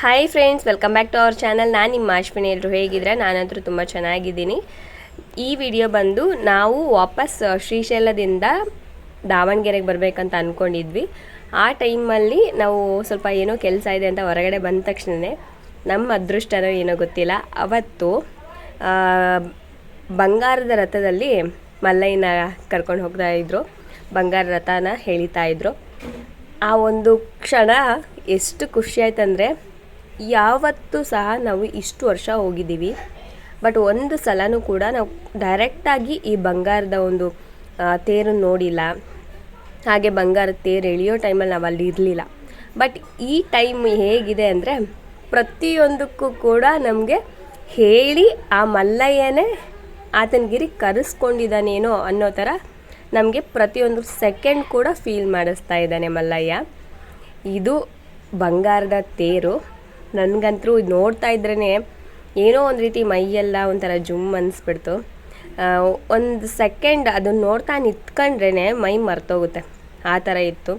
Hi friends welcome back to our channel ನಾನು ನಿಮ್ಮ ಅಶ್ವಿನಿ ಎಲ್ಲರೂ ಹೇಗಿದ್ರೆ ನಾನಂತರೂ ತುಂಬ ಚೆನ್ನಾಗಿದ್ದೀನಿ. ಈ ವಿಡಿಯೋ ಬಂದು ನಾವು ವಾಪಸ್ ಶ್ರೀಶೈಲದಿಂದ ದಾವಣಗೆರೆಗೆ ಬರಬೇಕಂತ ಅಂದ್ಕೊಂಡಿದ್ವಿ ಆ ಟೈಮಲ್ಲಿ ನಾವು ಸ್ವಲ್ಪ ಏನೋ ಕೆಲಸ ಇದೆ ಅಂತ ಹೊರಗಡೆ ಬಂದ ತಕ್ಷಣವೇ ನಮ್ಮ ಅದೃಷ್ಟನೋ ಏನೋ ಗೊತ್ತಿಲ್ಲ. ಅವತ್ತು ಬಂಗಾರದ ರಥದಲ್ಲಿ ಮಲ್ಲಯ್ಯನ ಕರ್ಕೊಂಡು ಹೋಗ್ತಾ ಇದ್ರು. ಬಂಗಾರ ರಥನ ಹೇಳಿತಾ ಇದ್ರು. ಆ ಒಂದು ಕ್ಷಣ ಎಷ್ಟು ಖುಷಿ ಯಾವತ್ತೂ ಸಹ ನಾವು ಇಷ್ಟು ವರ್ಷ ಹೋಗಿದ್ದೀವಿ. ಬಟ್ ಒಂದು ಸಲನೂ ಕೂಡ ನಾವು ಡೈರೆಕ್ಟಾಗಿ ಈ ಬಂಗಾರದ ಒಂದು ತೇರು ನೋಡಿಲ್ಲ. ಹಾಗೆ ಬಂಗಾರದ ತೇರು ಎಳೆಯೋ ಟೈಮಲ್ಲಿ ನಾವು ಅಲ್ಲಿ ಇರಲಿಲ್ಲ. ಬಟ್ ಈ ಟೈಮ್ ಹೇಗಿದೆ ಅಂದರೆ ಪ್ರತಿಯೊಂದಕ್ಕೂ ಕೂಡ ನಮಗೆ ಹೇಳಿ ಆ ಮಲ್ಲಯ್ಯನೇ ಆತನಗಿರಿ ಕರೆಸ್ಕೊಂಡಿದ್ದಾನೇನೋ ಅನ್ನೋ ಥರ ನಮಗೆ ಪ್ರತಿಯೊಂದು ಸೆಕೆಂಡ್ ಕೂಡ ಫೀಲ್ ಮಾಡಿಸ್ತಾ ಇದ್ದಾನೆ ಮಲ್ಲಯ್ಯ. ಇದು ಬಂಗಾರದ ತೇರು. ನನಗಂತರೂ ಇದು ನೋಡ್ತಾ ಇದ್ರೇ ಏನೋ ಒಂದು ರೀತಿ ಮೈಯೆಲ್ಲ ಒಂಥರ ಜುಮ್ ಅನಿಸ್ಬಿಡ್ತು. ಒಂದು ಸೆಕೆಂಡ್ ಅದನ್ನು ನೋಡ್ತಾ ನಿಂತ್ಕೊಂಡ್ರೇ ಮೈ ಮರ್ತೋಗುತ್ತೆ. ಆ ಥರ ಇತ್ತು.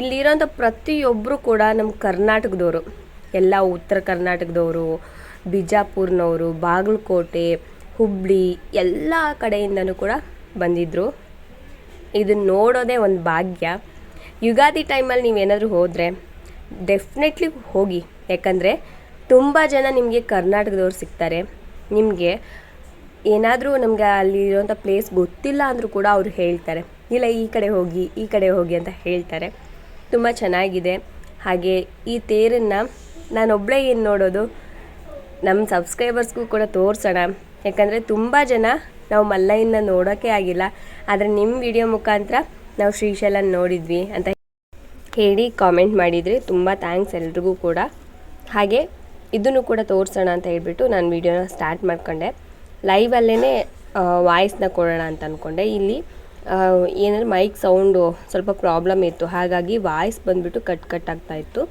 ಇಲ್ಲಿರೋಂಥ ಪ್ರತಿಯೊಬ್ಬರು ಕೂಡ ನಮ್ಮ ಕರ್ನಾಟಕದವರು, ಎಲ್ಲ ಉತ್ತರ ಕರ್ನಾಟಕದವರು, ಬಿಜಾಪುರ್ನವರು, ಬಾಗಲಕೋಟೆ ಹುಬ್ಬಳ್ಳಿ ಎಲ್ಲ ಕಡೆಯಿಂದನೂ ಕೂಡ ಬಂದಿದ್ದರು ಇದನ್ನ ನೋಡೋದೇ ಒಂದು ಭಾಗ್ಯ. ಯುಗಾದಿ ಟೈಮಲ್ಲಿ ನೀವೇನಾದರೂ ಹೋದರೆ ಡೆಫಿನೆಟ್ಲಿ ಹೋಗಿ. ಯಾಕಂದರೆ ತುಂಬ ಜನ ನಿಮಗೆ ಕರ್ನಾಟಕದವ್ರು ಸಿಗ್ತಾರೆ. ನಿಮಗೆ ಏನಾದರೂ ನಮಗೆ ಅಲ್ಲಿ ಇರೋಂಥ ಪ್ಲೇಸ್ ಗೊತ್ತಿಲ್ಲ ಅಂದರೂ ಕೂಡ ಅವರು ಹೇಳ್ತಾರೆ. ಇಲ್ಲ, ಈ ಕಡೆ ಹೋಗಿ, ಈ ಕಡೆ ಹೋಗಿ ಅಂತ ಹೇಳ್ತಾರೆ. ತುಂಬ ಚೆನ್ನಾಗಿದೆ. ಹಾಗೆ ಈ ತೇರನ್ನು ನಾನೊಬ್ಬಳೇ ಏನು ನೋಡೋದು? ನಮ್ಮ ಸಬ್ಸ್ಕ್ರೈಬರ್ಸ್ಗೂ ಕೂಡ ತೋರಿಸೋಣ. ಯಾಕಂದರೆ ತುಂಬ ಜನ ನಾವು ಮಲ್ಲಯ್ಯನ ನೋಡೋಕ್ಕೆ ಆಗಿಲ್ಲ. ಆದರೆ ನಿಮ್ಮ ವಿಡಿಯೋ ಮುಖಾಂತರ ನಾವು ಶ್ರೀಶೈಲನ್ನು ನೋಡಿದ್ವಿ ಅಂತ ಹೇಳಿ ಕಾಮೆಂಟ್ ಮಾಡಿದರೆ. ತುಂಬ ಥ್ಯಾಂಕ್ಸ್ ಎಲ್ರಿಗೂ ಕೂಡ. ಹಾಗೆ ಇದನ್ನು ಕೂಡ ತೋರಿಸೋಣ ಅಂತ ಹೇಳ್ಬಿಟ್ಟು ನಾನು ವೀಡಿಯೋನ ಸ್ಟಾರ್ಟ್ ಮಾಡ್ಕೊಂಡೆ. ಲೈವಲ್ಲೇ ವಾಯ್ಸ್ನ ಕೊಡೋಣ ಅಂತ ಅಂದ್ಕೊಂಡೆ ಇಲ್ಲಿ ಏನಂದ್ರೆ ಮೈಕ್ ಸೌಂಡು ಸ್ವಲ್ಪ ಪ್ರಾಬ್ಲಮ್ ಇತ್ತು. ಹಾಗಾಗಿ ವಾಯ್ಸ್ ಬಂದುಬಿಟ್ಟು ಕಟ್ ಕಟ್ ಆಗ್ತಾ ಇತ್ತು.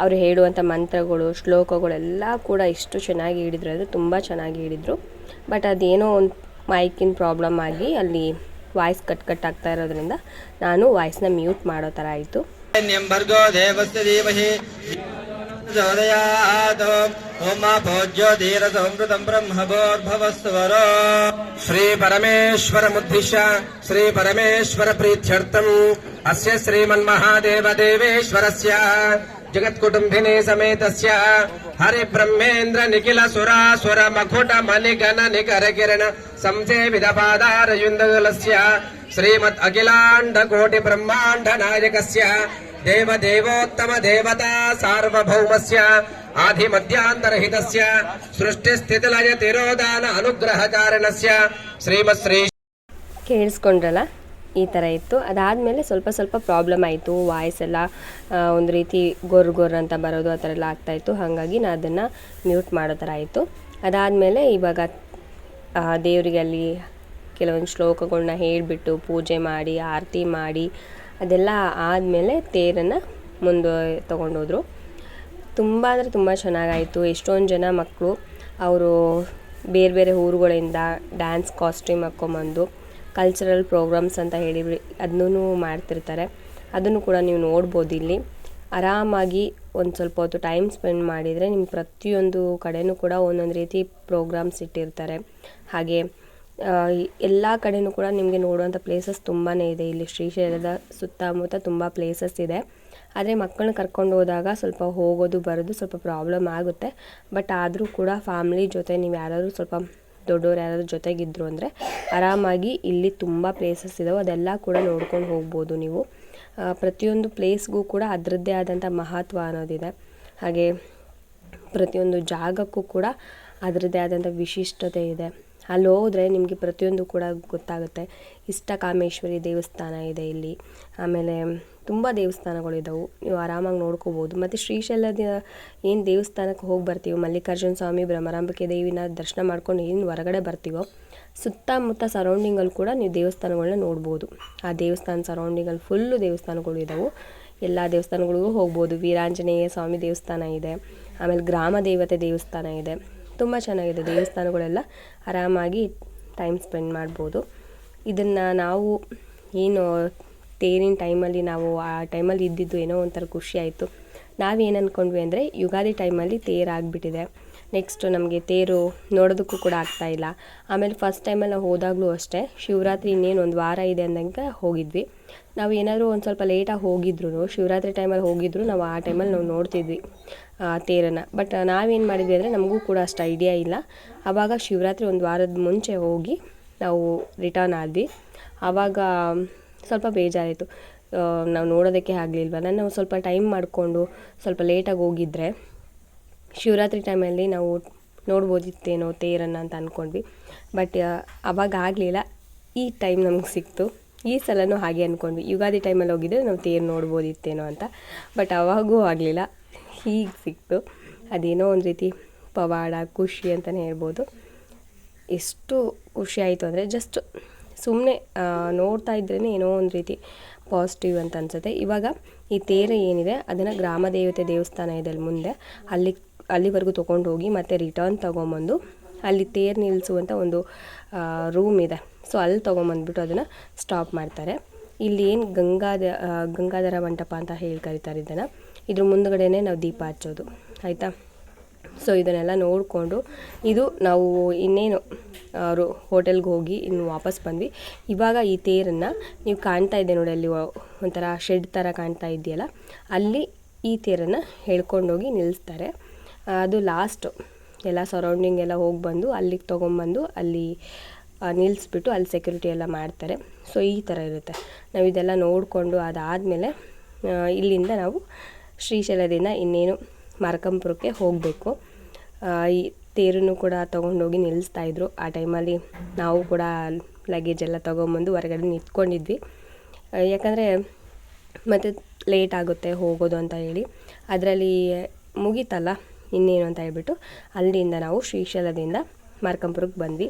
ಅವರು ಹೇಳುವಂಥ ಮಂತ್ರಗಳು, ಶ್ಲೋಕಗಳೆಲ್ಲ ಕೂಡ ಎಷ್ಟು ಚೆನ್ನಾಗಿ ಹೇಳಿದ್ರು. ಅಂದರೆ ತುಂಬ ಚೆನ್ನಾಗಿ ಹೇಳಿದರು. ಬಟ್ ಅದೇನೋ ಒಂದು ಮೈಕಿನ ಪ್ರಾಬ್ಲಮ್ ಆಗಿ ಅಲ್ಲಿ ವಾಯ್ಸ್ ಕಟ್ ಕಟ್ ಆಗ್ತಾ ಇರೋದ್ರಿಂದ ನಾನು ವಾಯ್ಸ್ನ ಮ್ಯೂಟ್ ಮಾಡೋ ಥರ ಆಯಿತು. न्यं भर्गो देवस्य धीमहि चोदयात् ॐ मा भोज्यो धीरसंवृतं ब्रह्मभोर्भवस्वरो श्रीपरमेश्वरमुद्दिश्य श्रीपरमेश्वरप्रीत्यर्थम् अस्य श्रीमन्महादेवदेवेश्वरस्य जगत्कुटुम्बिनी समेतस्य हरिब्रह्मेन्द्र निखिल सुरासुर मकुट मणिगण निकर किरण संसेवित ದೇವ ದೇವೋತ್ತಮ ದೇವತಾ ಸಾರ್ವಭೌಮಸ್ಯ ಆಧಿ ಮಧ್ಯಾಂತರಹಿತಸ್ಯ ಸೃಷ್ಟಿ ಸ್ಥಿತಿಲಯ ತಿರೋದಾನ ಅನುಗ್ರಹ ಕಾರಣಸ್ಯ ಶ್ರೀಮಶ್ರೀ ಕೇಳಿಸ್ಕೊಂಡ್ರಲ್ಲ? ಈ ಥರ ಇತ್ತು. ಅದಾದಮೇಲೆ ಸ್ವಲ್ಪ ಸ್ವಲ್ಪ ಪ್ರಾಬ್ಲಮ್ ಆಯಿತು. ವಾಯ್ಸ್ ಎಲ್ಲ ಒಂದು ರೀತಿ ಗೊರ್ ಗೊರ್ ಅಂತ ಬರೋದು ಆ ಥರ ಎಲ್ಲ ಆಗ್ತಾಯಿತ್ತು ಹಾಗಾಗಿ ನಾನು ಅದನ್ನು ಮ್ಯೂಟ್ ಮಾಡೋ ಥರ ಆಯಿತು. ಅದಾದಮೇಲೆ ಇವಾಗ ದೇವರಿಗೆ ಅಲ್ಲಿ ಕೆಲವೊಂದು ಶ್ಲೋಕಗಳನ್ನ ಹೇಳಿಬಿಟ್ಟು ಪೂಜೆ ಮಾಡಿ, ಆರತಿ ಮಾಡಿ ಅದೆಲ್ಲ ಆದಮೇಲೆ ತೇರನ್ನು ಮುಂದೆ ತೊಗೊಂಡೋದ್ರು. ತುಂಬ ಅಂದರೆ ತುಂಬ ಚೆನ್ನಾಗಾಯಿತು. ಎಷ್ಟೊಂದು ಜನ ಮಕ್ಕಳು ಅವರು ಬೇರೆ ಬೇರೆ ಊರುಗಳಿಂದ ಡ್ಯಾನ್ಸ್ ಕಾಸ್ಟ್ಯೂಮ್ ಹಾಕ್ಕೊಂಬಂದು ಕಲ್ಚರಲ್ ಪ್ರೋಗ್ರಾಮ್ಸ್ ಅಂತ ಹೇಳಿ ಅದನ್ನೂ ಮಾಡ್ತಿರ್ತಾರೆ. ಅದನ್ನು ಕೂಡ ನೀವು ನೋಡ್ಬೋದು ಇಲ್ಲಿ. ಆರಾಮಾಗಿ ಒಂದು ಸ್ವಲ್ಪ ಹೊತ್ತು ಟೈಮ್ ಸ್ಪೆಂಡ್ ಮಾಡಿದರೆ ನಿಮ್ಮ ಪ್ರತಿಯೊಂದು ಕಡೆಯೂ ಕೂಡ ಒಂದೊಂದು ರೀತಿ ಪ್ರೋಗ್ರಾಮ್ಸ್ ಇಟ್ಟಿರ್ತಾರೆ. ಹಾಗೆ ಎಲ್ಲ ಕಡೆಯೂ ಕೂಡ ನಿಮಗೆ ನೋಡುವಂಥ ಪ್ಲೇಸಸ್ ತುಂಬಾ ಇದೆ. ಇಲ್ಲಿ ಶ್ರೀಶೈಲದ ಸುತ್ತಮುತ್ತ ತುಂಬ ಪ್ಲೇಸಸ್ ಇದೆ. ಆದರೆ ಮಕ್ಕಳನ್ನ ಕರ್ಕೊಂಡು ಹೋದಾಗ ಸ್ವಲ್ಪ ಹೋಗೋದು, ಬರೋದು ಸ್ವಲ್ಪ ಪ್ರಾಬ್ಲಮ್ ಆಗುತ್ತೆ. ಬಟ್ ಆದರೂ ಕೂಡ ಫ್ಯಾಮ್ಲಿ ಜೊತೆ ನೀವು ಯಾರಾದರೂ ಸ್ವಲ್ಪ ದೊಡ್ಡವ್ರು ಯಾರಾದರೂ ಜೊತೆಗಿದ್ರು ಅಂದರೆ ಆರಾಮಾಗಿ ಇಲ್ಲಿ ತುಂಬ ಪ್ಲೇಸಸ್ ಇದಾವೆ. ಅದೆಲ್ಲ ಕೂಡ ನೋಡ್ಕೊಂಡು ಹೋಗ್ಬೋದು ನೀವು. ಪ್ರತಿಯೊಂದು ಪ್ಲೇಸ್ಗೂ ಕೂಡ ಅದರದ್ದೇ ಆದಂಥ ಮಹತ್ವ ಅನ್ನೋದಿದೆ. ಹಾಗೆ ಪ್ರತಿಯೊಂದು ಜಾಗಕ್ಕೂ ಕೂಡ ಅದರದ್ದೇ ಆದಂಥ ವಿಶಿಷ್ಟತೆ ಇದೆ. ಅಲ್ಲಿ ಹೋದರೆ ನಿಮಗೆ ಪ್ರತಿಯೊಂದು ಕೂಡ ಗೊತ್ತಾಗುತ್ತೆ. ಇಷ್ಟ ಕಾಮೇಶ್ವರಿ ದೇವಸ್ಥಾನ ಇದೆ ಇಲ್ಲಿ. ಆಮೇಲೆ ತುಂಬ ದೇವಸ್ಥಾನಗಳಿದ್ದಾವೆ ನೀವು ಆರಾಮಾಗಿ ನೋಡ್ಕೋಬೋದು. ಮತ್ತು ಶ್ರೀಶೈಲದ ಏನು ದೇವಸ್ಥಾನಕ್ಕೆ ಹೋಗಿ ಬರ್ತೀವೋ, ಮಲ್ಲಿಕಾರ್ಜುನ ಸ್ವಾಮಿ, ಬ್ರಹ್ಮರಾಂಬಿಕೆ ದೇವಿನ ದರ್ಶನ ಮಾಡ್ಕೊಂಡು ಏನು ಹೊರಗಡೆ ಬರ್ತೀವೋ, ಸುತ್ತಮುತ್ತ ಸರೌಂಡಿಂಗಲ್ಲಿ ಕೂಡ ನೀವು ದೇವಸ್ಥಾನಗಳನ್ನ ನೋಡ್ಬೋದು. ಆ ದೇವಸ್ಥಾನ ಸರೌಂಡಿಂಗಲ್ಲಿ ಫುಲ್ಲು ದೇವಸ್ಥಾನಗಳು ಇದ್ದಾವೆ ಎಲ್ಲ ದೇವಸ್ಥಾನಗಳಿಗೂ ಹೋಗ್ಬೋದು. ವೀರಾಂಜನೇಯ ಸ್ವಾಮಿ ದೇವಸ್ಥಾನ ಇದೆ. ಆಮೇಲೆ ಗ್ರಾಮ ದೇವತೆ ದೇವಸ್ಥಾನ ಇದೆ. ತುಂಬ ಚೆನ್ನಾಗಿದೆ ದೇವಸ್ಥಾನಗಳೆಲ್ಲ. ಆರಾಮಾಗಿ ಟೈಮ್ ಸ್ಪೆಂಡ್ ಮಾಡ್ಬೋದು. ಇದನ್ನು ನಾವು ಏನು ತೇರಿನ ಟೈಮಲ್ಲಿ ನಾವು ಆ ಟೈಮಲ್ಲಿ ಇದ್ದಿದ್ದು ಏನೋ ಒಂಥರ ಖುಷಿ ಆಯಿತು. ನಾವೇನು ಅಂದ್ಕೊಂಡ್ವಿ ಅಂದರೆ ಯುಗಾದಿ ಟೈಮಲ್ಲಿ ತೇರು ಆಗಿಬಿಟ್ಟಿದೆ. ನೆಕ್ಸ್ಟ್ ನಮಗೆ ತೇರು ನೋಡೋದಕ್ಕೂ ಕೂಡ ಆಗ್ತಾ ಇಲ್ಲ. ಆಮೇಲೆ ಫಸ್ಟ್ ಟೈಮಲ್ಲಿ ನಾವು ಹೋದಾಗಲೂ ಅಷ್ಟೇ ಶಿವರಾತ್ರಿ ಇನ್ನೇನು ಒಂದು ವಾರ ಇದೆ ಅಂದಂಗೆ ಹೋಗಿದ್ವಿ. ನಾವು ಏನಾದರೂ ಒಂದು ಸ್ವಲ್ಪ ಲೇಟಾಗಿ ಹೋಗಿದ್ರು ಶಿವರಾತ್ರಿ ಟೈಮಲ್ಲಿ ಹೋಗಿದ್ರು, ನಾವು ಆ ಟೈಮಲ್ಲಿ ನಾವು ನೋಡ್ತಿದ್ವಿ. ತೇರನ್ನು. ಬಟ್ ನಾವೇನು ಮಾಡಿದ್ವಿ ಅಂದರೆ ನಮಗೂ ಕೂಡ ಅಷ್ಟು ಐಡಿಯಾ ಇಲ್ಲ. ಆವಾಗ ಶಿವರಾತ್ರಿ ಒಂದು ವಾರದ ಮುಂಚೆ ಹೋಗಿ ನಾವು ರಿಟರ್ನ್ ಆದ್ವಿ. ಆವಾಗ ಸ್ವಲ್ಪ ಬೇಜಾರಾಯಿತು. ನಾವು ನೋಡೋದಕ್ಕೆ ಆಗಲಿಲ್ವಲ್ಲ ನಾವು ಸ್ವಲ್ಪ ಟೈಮ್ ಮಾಡಿಕೊಂಡು ಸ್ವಲ್ಪ ಲೇಟಾಗಿ ಹೋಗಿದ್ರೆ ಶಿವರಾತ್ರಿ ಟೈಮಲ್ಲಿ ನಾವು ನೋಡ್ಬೋದಿತ್ತೇನೋ ತೇರನ್ನು ಅಂತ ಅಂದ್ಕೊಂಡ್ವಿ ಬಟ್ ಅವಾಗ ಆಗಲಿಲ್ಲ. ಈ ಟೈಮ್ ನಮ್ಗೆ ಸಿಕ್ತು. ಈ ಸಲನೂ ಹಾಗೆ ಅಂದ್ಕೊಂಡ್ವಿ ಯುಗಾದಿ ಟೈಮಲ್ಲಿ ಹೋಗಿದ್ರೆ ನಾವು ತೇರು ನೋಡ್ಬೋದಿತ್ತೇನೋ ಅಂತ. ಬಟ್ ಅವಾಗೂ ಆಗಲಿಲ್ಲ. ಹೀಗೆ ಸಿಕ್ತು. ಅದೇನೋ ಒಂದು ರೀತಿ ಪವಾಡ, ಖುಷಿ ಅಂತಲೇ ಹೇಳ್ಬೋದು. ಎಷ್ಟು ಖುಷಿ ಆಯಿತು ಅಂದರೆ ಜಸ್ಟ್ ಸುಮ್ಮನೆ ನೋಡ್ತಾ ಇದ್ರೇ ಏನೋ ಒಂದು ರೀತಿ ಪಾಸಿಟಿವ್ ಅಂತ ಅನಿಸುತ್ತೆ. ಇವಾಗ ಈ ತೇರು ಏನಿದೆ, ಅದನ್ನು ಗ್ರಾಮ ದೇವತೆ ದೇವಸ್ಥಾನ ಇದೆ ಅಲ್ಲಿ ಮುಂದೆ. ಅಲ್ಲಿ, ಅಲ್ಲಿವರೆಗೂ ತೊಗೊಂಡು ಹೋಗಿ ಮತ್ತೆ ರಿಟರ್ನ್ ತೊಗೊಂಬಂದು ಅಲ್ಲಿ ತೇರು ನಿಲ್ಲಿಸುವಂಥ ಒಂದು ರೂಮ್ ಇದೆ. ಸೊ ಅಲ್ಲಿ ತೊಗೊಂಬಂದ್ಬಿಟ್ಟು ಅದನ್ನು ಸ್ಟಾಪ್ ಮಾಡ್ತಾರೆ. ಇಲ್ಲಿ ಏನು ಗಂಗಾದ ಗಂಗಾಧರ ಮಂಟಪ ಅಂತ ಹೇಳಿ ಕರೀತಾರೆ ಇದನ್ನು. ಇದ್ರ ಮುಂದ್ಗಡೆನೇ ನಾವು ದೀಪ ಹಚ್ಚೋದು. ಆಯಿತಾ? ಸೊ ಇದನ್ನೆಲ್ಲ ನೋಡಿಕೊಂಡು ಇದು ನಾವು ಇನ್ನೇನು ಅವರು ಹೋಟೆಲ್ಗೆ ಹೋಗಿ ಇನ್ನು ವಾಪಸ್ ಬಂದ್ವಿ. ಇವಾಗ ಈ ತೇರನ್ನು ನೀವು ಕಾಣ್ತಾ ಇದೆ ನೋಡಿ, ಅಲ್ಲಿ ಒಂಥರ ಶೆಡ್ ಥರ ಕಾಣ್ತಾ ಇದೆಯಲ್ಲ ಅಲ್ಲಿ ಈ ತೇರನ್ನು ಹೇಳ್ಕೊಂಡೋಗಿ ನಿಲ್ಲಿಸ್ತಾರೆ ಅದು ಲಾಸ್ಟು ಎಲ್ಲ ಸರೌಂಡಿಂಗ್ ಎಲ್ಲ ಹೋಗಿ ಬಂದು, ಅಲ್ಲಿಗೆ ತೊಗೊಂಬಂದು, ಅಲ್ಲಿ ನಿಲ್ಲಿಸ್ಬಿಟ್ಟು ಅಲ್ಲಿ ಸೆಕ್ಯೂರಿಟಿ ಎಲ್ಲ ಮಾಡ್ತಾರೆ. ಸೊ ಈ ಥರ ಇರುತ್ತೆ. ನಾವು ಇದೆಲ್ಲ ನೋಡಿಕೊಂಡು ಅದಾದಮೇಲೆ ಇಲ್ಲಿಂದ ನಾವು ಶ್ರೀಶೈಲದಿಂದ ಇನ್ನೇನು ಮಾರ್ಕಂಪುರಕ್ಕೆ ಹೋಗಬೇಕು. ಈ ತೇರನ್ನು ಕೂಡ ತೊಗೊಂಡೋಗಿ ನಿಲ್ಲಿಸ್ತಾ ಇದ್ರು. ಆ ಟೈಮಲ್ಲಿ ನಾವು ಕೂಡ ಲಗೇಜ್ ಎಲ್ಲ ತೊಗೊಂಬಂದು ಹೊರಗಡೆ ನಿಂತ್ಕೊಂಡಿದ್ವಿ. ಯಾಕಂದರೆ ಮತ್ತು ಲೇಟ್ ಆಗುತ್ತೆ ಹೋಗೋದು ಅಂತ ಹೇಳಿ. ಅದರಲ್ಲಿ ಮುಗೀತಲ್ಲ ಇನ್ನೇನು ಅಂತ ಹೇಳ್ಬಿಟ್ಟು ಅಲ್ಲಿಂದ ನಾವು ಶ್ರೀಶೈಲದಿಂದ ಮಾರ್ಕಂಪುರಕ್ಕೆ ಬಂದ್ವಿ.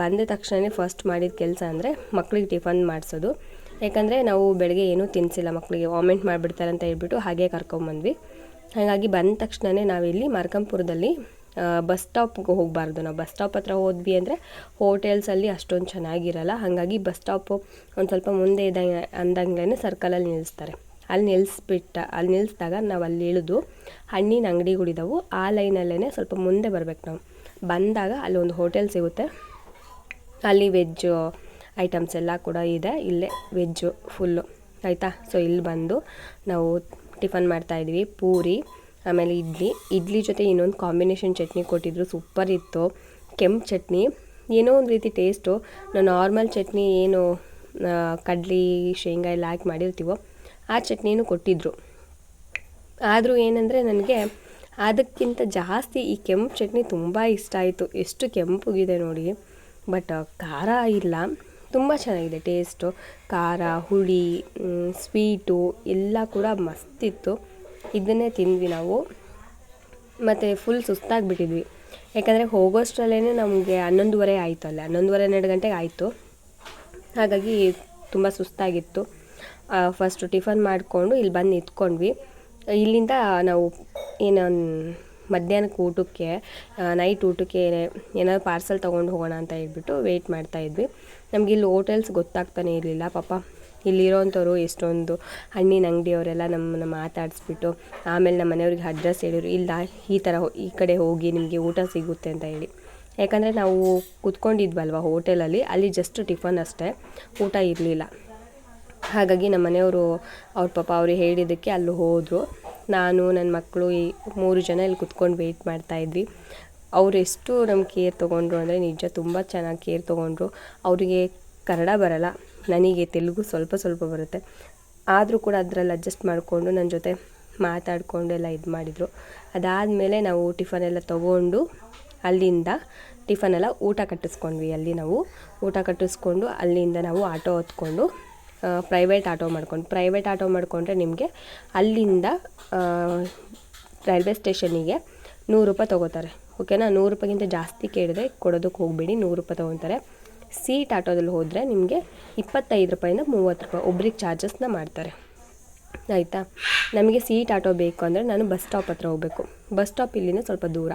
ಬಂದ ತಕ್ಷಣವೇ ಫಸ್ಟ್ ಮಾಡಿದ ಕೆಲಸ ಅಂದರೆ ಮಕ್ಕಳಿಗೆ ಟಿಫನ್ ಮಾಡಿಸೋದು. ಯಾಕಂದರೆ ನಾವು ಬೆಳಗ್ಗೆ ಏನೂ ತಿನ್ನಿಸಿಲ್ಲ ಮಕ್ಕಳಿಗೆ ವಾಮಿಂಟ್ ಮಾಡಿಬಿಡ್ತಾರೆ ಅಂತ ಹೇಳ್ಬಿಟ್ಟು ಹಾಗೆ ಕರ್ಕೊಂಬಂದ್ವಿ. ಹಾಗಾಗಿ ಬಂದ ತಕ್ಷಣವೇ ನಾವಿಲ್ಲಿ ಮಾರ್ಕಂಪುರದಲ್ಲಿ ಬಸ್ ಸ್ಟಾಪ್ಗೆ ಹೋಗಬಾರ್ದು. ನಾವು ಬಸ್ ಸ್ಟಾಪ್ ಹತ್ರ ಹೋದ್ವಿ ಅಂದರೆ ಹೋಟೆಲ್ಸಲ್ಲಿ ಅಷ್ಟೊಂದು ಚೆನ್ನಾಗಿರಲ್ಲ. ಹಾಗಾಗಿ ಬಸ್ ಸ್ಟಾಪು ಒಂದು ಸ್ವಲ್ಪ ಮುಂದೆ ಇದ್ದಂಗೆ ಅಂದಂಗೆ ಸರ್ಕಲಲ್ಲಿ ನಿಲ್ಲಿಸ್ತಾರೆ ಅಲ್ಲಿ ನಿಲ್ಲಿಸ್ಬಿಟ್ಟ ಅಲ್ಲಿ ನಿಲ್ಲಿಸಿದಾಗ ನಾವು ಅಲ್ಲಿ ಇಳಿದು ಹಣ್ಣಿನ ಅಂಗಡಿಗಳಿದ್ದಾವೆ ಆ ಲೈನಲ್ಲೇ ಸ್ವಲ್ಪ ಮುಂದೆ ಬರ್ಬೇಕು ನಾವು. ಬಂದಾಗ ಅಲ್ಲಿ ಒಂದು ಹೋಟೆಲ್ ಸಿಗುತ್ತೆ. ಅಲ್ಲಿ ವೆಜ್ಜು ಐಟಮ್ಸ್ ಎಲ್ಲ ಕೂಡ ಇದೆ. ಇಲ್ಲೇ ವೆಜ್ಜು ಫುಲ್ಲು ಆಯಿತಾ? ಸೊ ಇಲ್ಲಿ ಬಂದು ನಾವು ಟಿಫನ್ ಮಾಡ್ತಾಯಿದ್ವಿ ಪೂರಿ, ಆಮೇಲೆ ಇಡ್ಲಿ. ಇಡ್ಲಿ ಜೊತೆ ಇನ್ನೊಂದು ಕಾಂಬಿನೇಷನ್ ಚಟ್ನಿ ಕೊಟ್ಟಿದ್ರು. ಸೂಪರ್ ಇತ್ತು. ಕೆಂಪು ಚಟ್ನಿ. ಏನೋ ಒಂದು ರೀತಿ ಟೇಸ್ಟು ನಾವು ನಾರ್ಮಲ್ ಚಟ್ನಿ ಏನು ಕಡ್ಲಿ, ಶೇಂಗಾ ಎಲ್ಲ ಹಾಕಿ ಮಾಡಿರ್ತೀವೋ, ಆ ಚಟ್ನಿನೂ ಕೊಟ್ಟಿದ್ರು. ಆದರೂ ಏನಂದರೆ ನನಗೆ ಅದಕ್ಕಿಂತ ಜಾಸ್ತಿ ಈ ಕೆಂಪು ಚಟ್ನಿ ತುಂಬ ಇಷ್ಟ ಆಯಿತು. ಎಷ್ಟು ಕೆಂಪುಗಿದೆ ನೋಡಿ. ಬಟ್ ಖಾರ ಇಲ್ಲ. ತುಂಬ ಚೆನ್ನಾಗಿದೆ ಟೇಸ್ಟು. ಖಾರ, ಹುಳಿ ಸ್ವೀಟು ಎಲ್ಲ ಕೂಡ ಮಸ್ತಿತ್ತು. ಇದನ್ನೇ ತಿಂದ್ವಿ ನಾವು. ಮತ್ತು ಫುಲ್ ಸುಸ್ತಾಗಿಬಿಟ್ಟಿದ್ವಿ. ಯಾಕಂದರೆ ಹೋಗೋಷ್ಟರಲ್ಲೇ ನಮಗೆ ಹನ್ನೊಂದುವರೆ ಆಯಿತು ಅಲ್ಲೇ. ಹನ್ನೊಂದುವರೆ, ಹನ್ನೆರಡು ಗಂಟೆಗೆ ಆಯಿತು. ಹಾಗಾಗಿ ತುಂಬ ಸುಸ್ತಾಗಿತ್ತು. ಫಸ್ಟು ಟಿಫನ್ ಮಾಡಿಕೊಂಡು ಇಲ್ಲಿ ಬಂದು ನಿಂತ್ಕೊಂಡ್ವಿ. ಇಲ್ಲಿಂದ ನಾವು ಏನು ಮಧ್ಯಾಹ್ನಕ್ಕೆ ಊಟಕ್ಕೆ ನೈಟ್ ಊಟಕ್ಕೆ ಏನಾದ್ರು ಪಾರ್ಸಲ್ ತೊಗೊಂಡು ಹೋಗೋಣ ಅಂತ ಹೇಳ್ಬಿಟ್ಟು ವೆಯ್ಟ್ ಮಾಡ್ತಾಯಿದ್ವಿ ನಮ್ಗೆ ಇಲ್ಲಿ ಹೋಟೆಲ್ಸ್ ಗೊತ್ತಾಗ್ತಾನೆ ಇರಲಿಲ್ಲ, ಪಾಪ. ಇಲ್ಲಿರೋಂಥವ್ರು ಎಷ್ಟೊಂದು ಹಣ್ಣಿನ ಅಂಗಡಿಯವರೆಲ್ಲ ನಮ್ಮನ್ನು ಮಾತಾಡಿಸ್ಬಿಟ್ಟು, ಆಮೇಲೆ ನಮ್ಮ ಮನೆಯವ್ರಿಗೆ ಅಡ್ರೆಸ್ ಹೇಳಿದ್ರು ಇಲ್ಲ ಈ ಥರ ಈ ಕಡೆ ಹೋಗಿ ನಿಮಗೆ ಊಟ ಸಿಗುತ್ತೆ ಅಂತ ಹೇಳಿ. ಯಾಕಂದರೆ ನಾವು ಕುತ್ಕೊಂಡಿದ್ವಲ್ವ ಹೋಟೆಲಲ್ಲಿ ಅಲ್ಲಿ ಜಸ್ಟ್ ಟಿಫನ್ ಅಷ್ಟೇ, ಊಟ ಇರಲಿಲ್ಲ. ಹಾಗಾಗಿ ನಮ್ಮ ಮನೆಯವರು, ಅವ್ರ ಪಾಪ ಅವ್ರಿಗೆ ಹೇಳಿದ್ದಕ್ಕೆ ಅಲ್ಲಿ ಹೋದರು. ನಾನು ನನ್ನ ಮಕ್ಕಳು ಈ ಮೂರು ಜನ ಇಲ್ಲಿ ಕುತ್ಕೊಂಡು ವೆಯ್ಟ್ ಮಾಡ್ತಾಯಿದ್ವಿ ಅವ್ರು ಎಷ್ಟು ನಮ್ಮ ಕೇರ್ ತೊಗೊಂಡ್ರು ಅಂದರೆ ನಿಜ ತುಂಬ ಚೆನ್ನಾಗಿ ಕೇರ್ ತೊಗೊಂಡ್ರು. ಅವರಿಗೆ ಕನ್ನಡ ಬರಲ್ಲ, ನನಗೆ ತೆಲುಗು ಸ್ವಲ್ಪ ಸ್ವಲ್ಪ ಬರುತ್ತೆ. ಆದರೂ ಕೂಡ ಅದರಲ್ಲಿ ಅಡ್ಜಸ್ಟ್ ಮಾಡಿಕೊಂಡು ನನ್ನ ಜೊತೆ ಮಾತಾಡಿಕೊಂಡು ಎಲ್ಲ ಇದು ಮಾಡಿದರು. ಅದಾದಮೇಲೆ ನಾವು ಟಿಫನ್ ಎಲ್ಲ ತೊಗೊಂಡು ಅಲ್ಲಿಂದ ಟಿಫನ್ ಎಲ್ಲ ಊಟ ಕಟ್ಟಿಸ್ಕೊಂಡ್ವಿ. ಅಲ್ಲಿ ನಾವು ಊಟ ಕಟ್ಟಿಸ್ಕೊಂಡು ಅಲ್ಲಿಂದ ನಾವು ಆಟೋ ಹೊತ್ಕೊಂಡು ಪ್ರೈವೇಟ್ ಆಟೋ ಮಾಡ್ಕೊಂಡು ಪ್ರೈವೇಟ್ ಆಟೋ ಮಾಡಿಕೊಂಡ್ರೆ ನಿಮಗೆ ಅಲ್ಲಿಂದ ರೈಲ್ವೆ ಸ್ಟೇಷನಿಗೆ ನೂರು ರೂಪಾಯಿ ತೊಗೋತಾರೆ. ಓಕೆನಾ ನೂರು ರೂಪಾಯಿಗಿಂತ ಜಾಸ್ತಿ ಕೇಳಿದ್ರೆ ಕೊಡೋದಕ್ಕೆ ಹೋಗಬೇಡಿ, ನೂರು ರೂಪಾಯಿ ತೊಗೊತಾರೆ. ಸೀಟ್ ಆಟೋದಲ್ಲಿ ಹೋದರೆ ನಿಮಗೆ ಇಪ್ಪತ್ತೈದು ರೂಪಾಯಿಂದ ಮೂವತ್ತು ರೂಪಾಯಿ ಒಬ್ರಿಗೆ ಚಾರ್ಜಸ್ನ ಮಾಡ್ತಾರೆ. ಆಯಿತಾ? ನಮಗೆ ಸೀಟ್ ಆಟೋ ಬೇಕು ಅಂದರೆ ನಾನು ಬಸ್ ಸ್ಟಾಪ್ ಹತ್ರ ಹೋಗಬೇಕು. ಬಸ್ ಸ್ಟಾಪ್ ಇಲ್ಲಿಂದ ಸ್ವಲ್ಪ ದೂರ.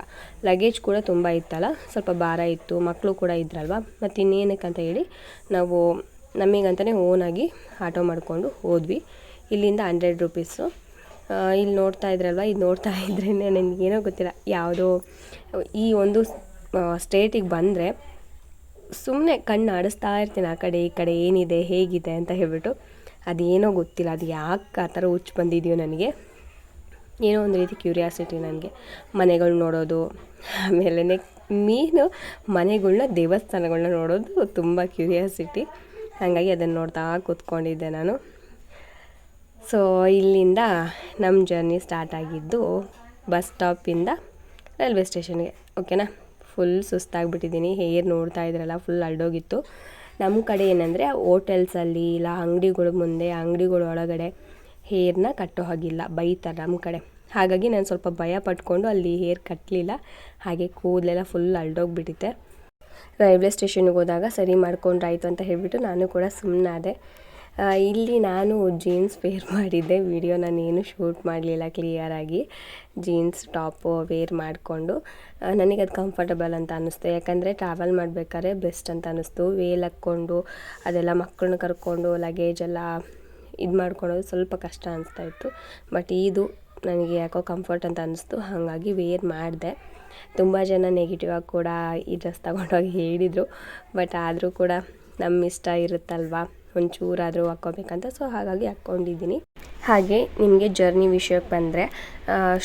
ಲಗೇಜ್ ಕೂಡ ತುಂಬ ಇತ್ತಲ್ಲ? ಸ್ವಲ್ಪ ಭಾರ ಇತ್ತು ಮಕ್ಕಳು ಕೂಡ ಇದ್ರಲ್ವ? ಮತ್ತು ಇನ್ನೇನಕ್ಕೆ ಅಂತ ಹೇಳಿ ನಾವು ನಮಗಂತಲೇ ಓನಾಗಿ ಆಟೋ ಮಾಡಿಕೊಂಡು ಹೋದ್ವಿ. ಇಲ್ಲಿಂದ ಹಂಡ್ರೆಡ್ ರುಪೀಸು ಇಲ್ಲಿ ನೋಡ್ತಾ ಇದ್ರಲ್ವ? ಇದು ನೋಡ್ತಾ ಇದ್ರೇ ನನಗೇನೋ ಗೊತ್ತಿಲ್ಲ. ಯಾವುದೋ, ಈ ಒಂದು ಸ್ಟೇಟಿಗೆ ಬಂದರೆ ಸುಮ್ಮನೆ ಕಣ್ಣು ಆಡಿಸ್ತಾ ಇರ್ತೀನಿ. ಆ ಕಡೆ, ಈ ಕಡೆ ಏನಿದೆ, ಹೇಗಿದೆ ಅಂತ ಹೇಳ್ಬಿಟ್ಟು. ಅದೇನೋ ಗೊತ್ತಿಲ್ಲ. ಅದು ಯಾಕೆ ಆ ಥರ ಹುಚ್ಚು ಬಂದಿದೆಯೋ ನನಗೆ. ಏನೋ ಒಂದು ರೀತಿ ಕ್ಯೂರಿಯಾಸಿಟಿ ನನಗೆ. ಮನೆಗಳು ನೋಡೋದು ಆಮೇಲೆ ಮೀನು ಮನೆಗಳ್ನ ದೇವಸ್ಥಾನಗಳನ್ನ ನೋಡೋದು ತುಂಬ ಕ್ಯೂರಿಯಾಸಿಟಿ ಹಾಗಾಗಿ ಅದನ್ನು ನೋಡ್ತಾ ಕೂತ್ಕೊಂಡಿದ್ದೆ ನಾನು. ಸೊ ಇಲ್ಲಿಂದ ನಮ್ಮ ಜರ್ನಿ ಸ್ಟಾರ್ಟ್ ಆಗಿದ್ದು ಬಸ್ ಸ್ಟಾಪಿಂದ ರೈಲ್ವೆ ಸ್ಟೇಷನ್ಗೆ ಓಕೆನಾ ಫುಲ್ ಸುಸ್ತಾಗ್ಬಿಟ್ಟಿದ್ದೀನಿ ಹೇರ್ ನೋಡ್ತಾ ಇದ್ರಲ್ಲ ಫುಲ್ ಅಲ್ಡೋಗಿತ್ತು. ನಮ್ಮ ಕಡೆ ಏನಂದರೆ ಹೋಟೆಲ್ಸಲ್ಲಿ ಇಲ್ಲ, ಅಂಗಡಿಗಳ ಮುಂದೆ, ಅಂಗಡಿಗಳ ಒಳಗಡೆ ಹೇರ್ನ ಕಟ್ಟೋ ಹಾಗಿಲ್ಲ, ಬೈತಾರೆ ನಮ್ಮ ಕಡೆ. ಹಾಗಾಗಿ ನಾನು ಸ್ವಲ್ಪ ಭಯ ಪಟ್ಕೊಂಡು ಅಲ್ಲಿ ಹೇರ್ ಕಟ್ಟಲಿಲ್ಲ ಹಾಗೆ ಕೂದಲೆಲ್ಲ ಫುಲ್ ಅಲ್ಡೋಗ್ಬಿಟ್ಟಿತ್ತೆ. ರೈಲ್ವೆ ಸ್ಟೇಷನ್ಗೆ ಹೋದಾಗ ಸರಿ ಮಾಡ್ಕೊಂಡ್ರಾಯ್ತು ಅಂತ ಹೇಳಿಬಿಟ್ಟು ನಾನು ಕೂಡ ಸುಮ್ಮನಾದೆ ಇಲ್ಲಿ ನಾನು ಜೀನ್ಸ್ ವೇರ್ ಮಾಡಿದ್ದೆ. ವಿಡಿಯೋ ನಾನು ಏನು ಶೂಟ್ ಮಾಡಲಿಲ್ಲ ಕ್ಲಿಯರಾಗಿ ಜೀನ್ಸ್ ಟಾಪು ವೇರ್ ಮಾಡಿಕೊಂಡು. ನನಗೆ ಅದು ಕಂಫರ್ಟಬಲ್ ಅಂತ ಅನ್ನಿಸ್ತು. ಯಾಕಂದರೆ ಟ್ರಾವೆಲ್ ಮಾಡಬೇಕಾದ್ರೆ ಬೆಸ್ಟ್ ಅಂತ ಅನ್ನಿಸ್ತು. ವೇಲ್ ಹಾಕ್ಕೊಂಡು, ಅದೆಲ್ಲ ಮಕ್ಕಳನ್ನ ಕರ್ಕೊಂಡು ಲಗೇಜ್ ಎಲ್ಲ ಇದು ಮಾಡ್ಕೊಳ್ಳೋದು ಸ್ವಲ್ಪ ಕಷ್ಟ ಅನಿಸ್ತಾ ಇತ್ತು. ಬಟ್ ಇದು ನನಗೆ ಯಾಕೋ ಕಂಫರ್ಟ್ ಅಂತ ಅನ್ನಿಸ್ತು. ಹಾಗಾಗಿ ವೇರ್ ಮಾಡಿದೆ. ತುಂಬ ಜನ ನೆಗೆಟಿವ್ ಆಗಿ ಕೂಡ ಈ ಡ್ರೆಸ್ ತಗೊಂಡೋಗಿ ಹೇಳಿದರು. ಬಟ್ ಆದರೂ ಕೂಡ ನಮ್ಮ ಇಷ್ಟ ಇರುತ್ತಲ್ವಾ? ಒಂಚೂರಾದರೂ ಹಾಕ್ಕೋಬೇಕಂತ. ಸೊ ಹಾಗಾಗಿ ಹಾಕ್ಕೊಂಡಿದ್ದೀನಿ. ಹಾಗೆ ನಿಮಗೆ ಜರ್ನಿ ವಿಷಯಕ್ಕೆ ಬಂದರೆ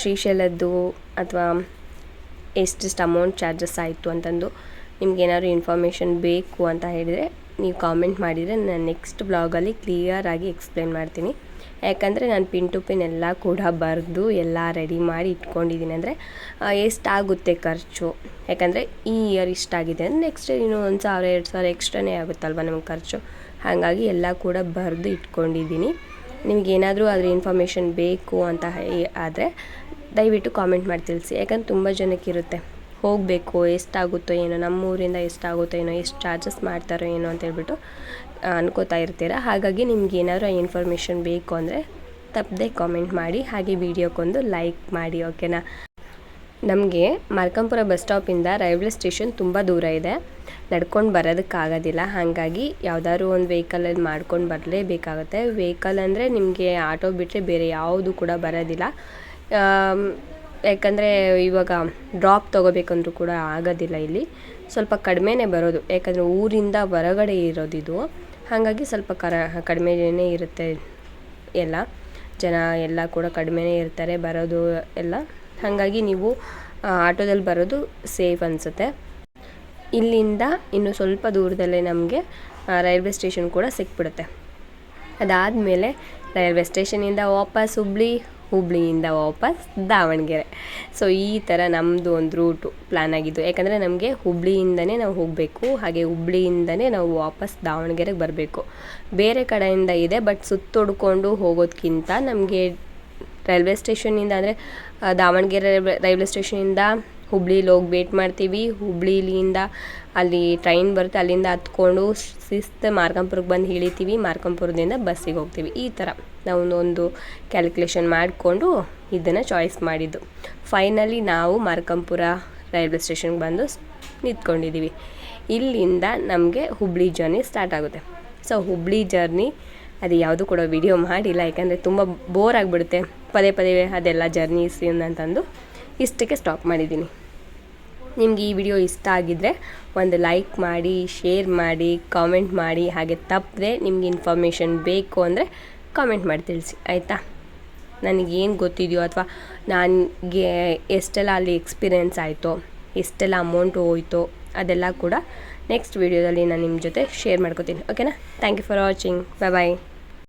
ಶ್ರೀಶೈಲದ್ದು ಅಥವಾ ಎಷ್ಟೆಷ್ಟು ಅಮೌಂಟ್ ಚಾರ್ಜಸ್ ಆಯಿತು ಅಂತಂದು ನಿಮ್ಗೆ ಏನಾದ್ರು ಇನ್ಫಾರ್ಮೇಷನ್ ಬೇಕು ಅಂತ ಹೇಳಿದರೆ, ನೀವು ಕಾಮೆಂಟ್ ಮಾಡಿದರೆ ನಾನು ನೆಕ್ಸ್ಟ್ ಬ್ಲಾಗಲ್ಲಿ ಕ್ಲಿಯರಾಗಿ ಎಕ್ಸ್ಪ್ಲೇನ್ ಮಾಡ್ತೀನಿ. ಯಾಕಂದರೆ ನಾನು ಪಿನ್ ಟು ಪಿನ್ ಎಲ್ಲ ಕೂಡ ಬರೆದು ಎಲ್ಲ ರೆಡಿ ಮಾಡಿ ಇಟ್ಕೊಂಡಿದ್ದೀನಿ. ಅಂದರೆ ಎಷ್ಟಾಗುತ್ತೆ ಖರ್ಚು? ಯಾಕಂದರೆ, ಈ ಇಯರ್ ಇಷ್ಟಾಗಿದೆ ಅಂದರೆ ನೆಕ್ಸ್ಟ್ ಇನ್ನೂ ಒಂದು ಸಾವಿರ, ಎರಡು ಸಾವಿರ ಎಕ್ಸ್ಟ್ರಾನೇ ಆಗುತ್ತಲ್ವ ನಮಗೆ ಖರ್ಚು? ಹಾಗಾಗಿ ಎಲ್ಲ ಕೂಡ ಬರೆದು ಇಟ್ಕೊಂಡಿದ್ದೀನಿ. ನಿಮಗೇನಾದರೂ ಅದ್ರ ಇನ್ಫಾರ್ಮೇಷನ್ ಬೇಕು ಅಂತ ಆದರೆ ದಯವಿಟ್ಟು ಕಾಮೆಂಟ್ ಮಾಡಿ ತಿಳಿಸಿ. ಯಾಕಂದ್ರೆ ತುಂಬ ಜನಕ್ಕೆ ಇರುತ್ತೆ ಹೋಗಬೇಕು, ಎಷ್ಟಾಗುತ್ತೋ ಏನೋ, ನಮ್ಮೂರಿಂದ ಎಷ್ಟಾಗುತ್ತೋ ಏನೋ, ಎಷ್ಟು ಚಾರ್ಜಸ್ ಮಾಡ್ತಾರೋ ಏನೋ ಅಂತ ಹೇಳ್ಬಿಟ್ಟು ಅನ್ಕೋತಾ ಇರ್ತೀರ? ಹಾಗಾಗಿ ನಿಮ್ಗೆ ಏನಾದರೂ ಇನ್ಫಾರ್ಮೇಷನ್ ಬೇಕು ಅಂದರೆ ತಪ್ಪದೆ ಕಾಮೆಂಟ್ ಮಾಡಿ, ಹಾಗೆ ವಿಡಿಯೋಕ್ಕೊಂದು ಲೈಕ್ ಮಾಡಿ ಓಕೆನಾ ನಮಗೆ ಮಾರ್ಕಂಪುರ ಬಸ್ ಸ್ಟಾಪಿಂದ ರೈಲ್ವೆ ಸ್ಟೇಷನ್ ತುಂಬ ದೂರ ಇದೆ. ನಡ್ಕೊಂಡು ಬರೋದಕ್ಕಾಗೋದಿಲ್ಲ. ಹಾಗಾಗಿ ಯಾವುದಾದ್ರು ಒಂದು ವೆಹಿಕಲಲ್ಲಿ ಮಾಡ್ಕೊಂಡು ಬರಲೇಬೇಕಾಗುತ್ತೆ. ವೆಹಿಕಲ್ ಅಂದರೆ ನಿಮಗೆ ಆಟೋ ಬಿಟ್ಟರೆ ಬೇರೆ ಯಾವುದು ಕೂಡ ಬರೋದಿಲ್ಲ. ಯಾಕಂದರೆ ಇವಾಗ ಡ್ರಾಪ್ ತೊಗೋಬೇಕಂದ್ರೂ ಕೂಡ ಆಗೋದಿಲ್ಲ ಇಲ್ಲಿ. ಸ್ವಲ್ಪ ಕಡಿಮೆನೇ ಬರೋದು. ಯಾಕಂದರೆ ಊರಿಂದ ಹೊರಗಡೆ ಇರೋದಿದು. ಹಾಗಾಗಿ ಸ್ವಲ್ಪ ಕರ ಕಡಿಮೆನೇ ಇರುತ್ತೆ ಎಲ್ಲ. ಜನ ಎಲ್ಲ ಕೂಡ ಕಡಿಮೆನೇ ಇರ್ತಾರೆ, ಬರೋದು ಎಲ್ಲ. ಹಾಗಾಗಿ ನೀವು ಆಟೋದಲ್ಲಿ ಬರೋದು ಸೇಫ್ ಅನಿಸುತ್ತೆ. ಇಲ್ಲಿಂದ ಇನ್ನು ಸ್ವಲ್ಪ ದೂರದಲ್ಲೇ ನಮಗೆ ರೈಲ್ವೆ ಸ್ಟೇಷನ್ ಕೂಡ ಸಿಕ್ಬಿಡುತ್ತೆ. ಅದಾದಮೇಲೆ ರೈಲ್ವೆ ಸ್ಟೇಷನಿಂದ ವಾಪಸ್ ಹುಬ್ಳಿ ಹುಬ್ಳಿಯಿಂದ ವಾಪಸ್ ದಾವಣಗೆರೆ. ಸೊ ಈ ಥರ ನಮ್ಮದು ಒಂದು ರೂಟು ಪ್ಲ್ಯಾನ್ ಆಗಿದ್ದು. ಯಾಕಂದರೆ ನಮಗೆ ಹುಬ್ಳಿಯಿಂದನೇ ನಾವು ಹೋಗಬೇಕು, ಹಾಗೆ ಹುಬ್ಳಿಯಿಂದನೇ ನಾವು ವಾಪಸ್ ದಾವಣಗೆರೆಗೆ ಬರಬೇಕು. ಬೇರೆ ಕಡೆಯಿಂದ ಇದೆ ಬಟ್ ಸುತ್ತೊಡ್ಕೊಂಡು ಹೋಗೋದಕ್ಕಿಂತ ನಮಗೆ ರೈಲ್ವೆ ಸ್ಟೇಷನಿಂದ ಅಂದರೆ ದಾವಣಗೆರೆ ರೈಲ್ವೆ ಸ್ಟೇಷನಿಂದ ಹುಬ್ಳೀಲಿ ಹೋಗಿ ವೇಟ್ ಮಾಡ್ತೀವಿ. ಹುಬ್ಳಿಲಿಂದ ಅಲ್ಲಿ ಟ್ರೈನ್ ಬರುತ್ತೆ. ಅಲ್ಲಿಂದ ಹತ್ಕೊಂಡು ಶಿಸ್ತು ಮಾರ್ಕಂಪುರಕ್ಕೆ ಬಂದು ಇಳಿತೀವಿ ಮಾರ್ಕಂಪುರದಿಂದ ಬಸ್ಸಿಗೆ ಹೋಗ್ತೀವಿ. ಈ ಥರ ನಾವು ಒಂದು ಕ್ಯಾಲ್ಕುಲೇಷನ್ ಮಾಡಿಕೊಂಡು ಇದನ್ನು ಚಾಯ್ಸ್ ಮಾಡಿದ್ದು. ಫೈನಲಿ ನಾವು ಮಾರ್ಕಂಪುರ ರೈಲ್ವೆ ಸ್ಟೇಷನ್ಗೆ ಬಂದು ನಿಂತ್ಕೊಂಡಿದ್ದೀವಿ ಇಲ್ಲಿಂದ ನಮಗೆ ಹುಬ್ಳಿ ಜರ್ನಿ ಸ್ಟಾರ್ಟ್ ಆಗುತ್ತೆ. ಸೊ ಹುಬ್ಳಿ ಜರ್ನಿ ಅದು ಯಾವುದು ಕೂಡ ವಿಡಿಯೋ ಮಾಡಿಲ್ಲ. ಯಾಕಂದರೆ ತುಂಬ ಬೋರ್ ಆಗಿಬಿಡುತ್ತೆ. ಪದೇ ಪದೇ ಅದೆಲ್ಲ ಜರ್ನೀಸ್ ಅಂತಂದು ಇಷ್ಟಕ್ಕೆ ಸ್ಟಾಪ್ ಮಾಡಿದ್ದೀನಿ. ನಿಮ್ಗೆ ಈ ವಿಡಿಯೋ ಇಷ್ಟ ಆಗಿದ್ದರೆ ಒಂದು ಲೈಕ್ ಮಾಡಿ, ಶೇರ್ ಮಾಡಿ, ಕಾಮೆಂಟ್ ಮಾಡಿ, ಹಾಗೆ ತಪ್ಪದೆ ನಿಮ್ಗೆ ಇನ್ಫಾರ್ಮೇಷನ್ ಬೇಕು ಅಂದರೆ ಕಾಮೆಂಟ್ ಮಾಡಿ ತಿಳಿಸಿ, ಆಯಿತಾ? ನನಗೇನು ಗೊತ್ತಿದೆಯೋ ಅಥವಾ ನನಗೆ ಎಷ್ಟೆಲ್ಲ ಅಲ್ಲಿ ಎಕ್ಸ್ಪೀರಿಯೆನ್ಸ್ ಆಯಿತೋ, ಎಷ್ಟೆಲ್ಲ ಅಮೌಂಟ್ ಹೋಯ್ತೋ ಅದೆಲ್ಲ ಕೂಡ ನೆಕ್ಸ್ಟ್ ವೀಡಿಯೋದಲ್ಲಿ ನಾನು ನಿಮ್ಮ ಜೊತೆ ಶೇರ್ ಮಾಡ್ಕೋತೀನಿ ಓಕೆನಾ thank you for watching bye bye